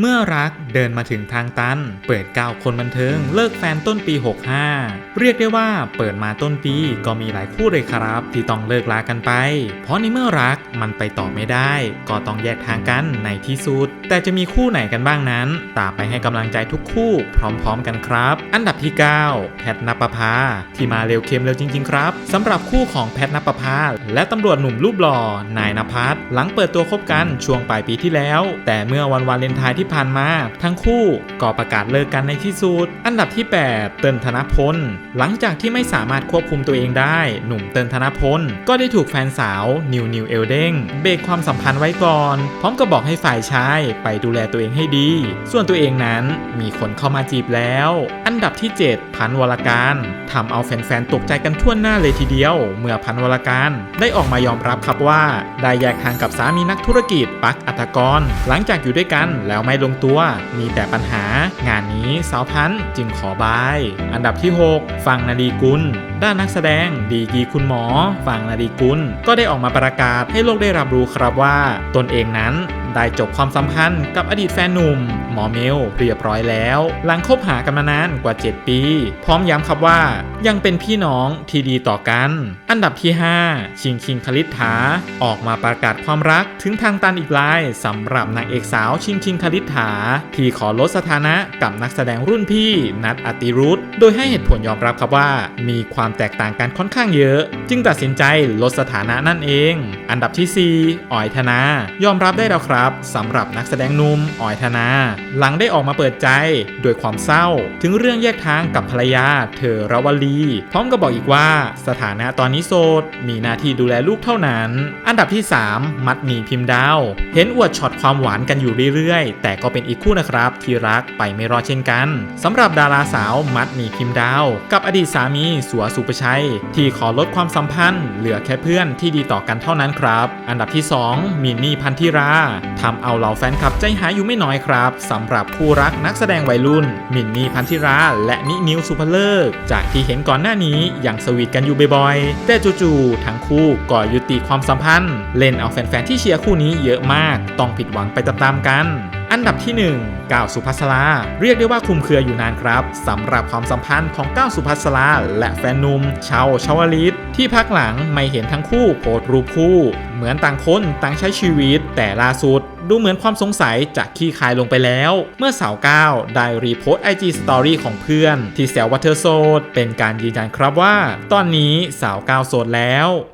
เมื่อรักเดินมาถึงทางตัน เปิดก้าวคนบันเทิง เลิกแฟนต้นปี 65 เรียกได้ว่าเปิดมาต้นปีก็มีหลายคู่เลยครับ ที่ต้องเลิกลากันไป เพราะในเมื่อรักมันไปต่อไม่ได้ ก็ต้องแยกทางกันในที่สุด แต่จะมีคู่ไหนกันบ้างนั้น ตามไปให้กำลังใจทุกคู่พร้อมๆกันครับ อันดับที่ 9 แพทนปภาที่มาเร็วเค็มเร็วจริง ๆ ครับสำหรับคู่ของแพทนปภาและตำรวจหนุ่มรูปหล่อนายนภัสหลังเปิดตัวคบกันช่วงปลายปีที่แล้ว แต่เมื่อวันวาเลนไทน์ที่ที่ผ่านมา ทั้งคู่ก็ประกาศเลิกกันในที่สุด อันดับที่ 8 เติ้ลธนพล หลังจากที่ไม่สามารถควบคุมตัวเองได้ หนุ่มเติ้ลธนพล ก็ได้ถูกแฟนสาวนิวนิวเอลเด้งเบรกความสัมพันธ์ไว้ก่อน พร้อมกับบอกให้ฝ่ายชายไปดูแลตัวเองให้ดี ส่วนตัวเองนั้นมีคนเข้ามาจีบแล้ว อันดับที่ 7 พันวรการทำเอาแฟนๆตกใจกันทั่วหน้าเลยทีเดียว เมื่อพันวรการได้ออกมายอมรับครับว่าได้แยกทางกับสามีนักธุรกิจปักอัตกร หลังจากอยู่ด้วยกันแล้วไม่ลงตัว มีแต่ปัญหางานนี้สาวพันธ์จึงขอบาย อันดับที่6ฟังนาดีกุล ด้านนักแสดงดีกีคุณหมอฟังนาดีกุล ก็ได้ออกมาประกาศให้โลกได้รับรู้ครับว่า ตนเองนั้น ได้จบความสัมพันธ์กับอดีตแฟนหนุ่ม หมอเมลเรียบร้อยแล้ว หลังคบหากันมานานกว่า 7 ปี พร้อมย้ำครับว่า ยังเป็นพี่น้องที่ดีต่อกัน อันดับที่ 5 ชิงคิงคลิษฐา ออกมาประกาศความรักถึงทางตันอีกลายสำหรับนางเอกสาวชิงคิงคลิษฐา ที่ขอลดสถานะกับนักแสดงรุ่นพี่นัทอติรุธโดยให้เหตุผลยอมรับครับว่า มีความแตกต่างกันค่อนข้างเยอะ จึงตัดสินใจลดสถานะนั่นเอง อันดับที่ 4อ๋อยธนายอมรับได้แล้วครับสำหรับนักแสดงนุ่มอ๋อยธนา หลังได้ออกมาเปิดใจด้วยความเศร้า ถึงเรื่องแยกทางกับภรรยาเธอรวลี พร้อมกับบอกอีกว่า สถานะตอนนี้โสด มีหน้าที่ดูแลลูกเท่านั้น อันดับที่ 3 มัดหมีพิมพ์ดาว เห็นอวดช็อตความหวานกันอยู่เรื่อยๆ แต่ก็เป็นอีกคู่นะครับ ที่รักไปไม่รอดเช่นกันสำหรับดาราสาวมัดหมีพิมพ์ดาว กับอดีตสามีสัวสุประชัย ที่ขอลดความสัมพันธ์ เหลือแค่เพื่อนที่ดีต่อกันเท่านั้นครับ อันดับที่ 2มินนี่พันธิราทำเอาเหล่าแฟนคลับใจหายอยู่ไม่น้อยครับสำหรับคู่รักนักแสดงวัยรุ่น มินนี่พันธิรา และนินิวสุภเลิก จากที่เห็นก่อนหน้านี้ยังสวีทกันอยู่บ่อยๆ แต่จู่ๆทั้งคู่ก่อยุติความสัมพันธ์ เล่นเอาแฟนๆที่เชียร์คู่นี้เยอะมาก ต้องผิดหวังไปตามๆกัน อันดับที่ 1 ก้าวสุภัสราเรียกได้ว่าคุมเครืออยู่นานครับสำหรับความสัมพันธ์ของก้าวสุภัสราและแฟนนุ่มชาวชาวลิต ที่พักหลังไม่เห็นทั้งคู่โพสรูปคู่ เหมือนต่างคนต่างใช้ชีวิต แต่ล่าสุดดูเหมือนความสงสัยจะขี้คายลงไปแล้ว เมื่อสาวก้าวได้รีโพสต์ IG Story ของเพื่อน ที่แซวว่าเธอโสดเป็นการยืนยันครับว่า ตอนนี้สาวก้าวโสดแล้ว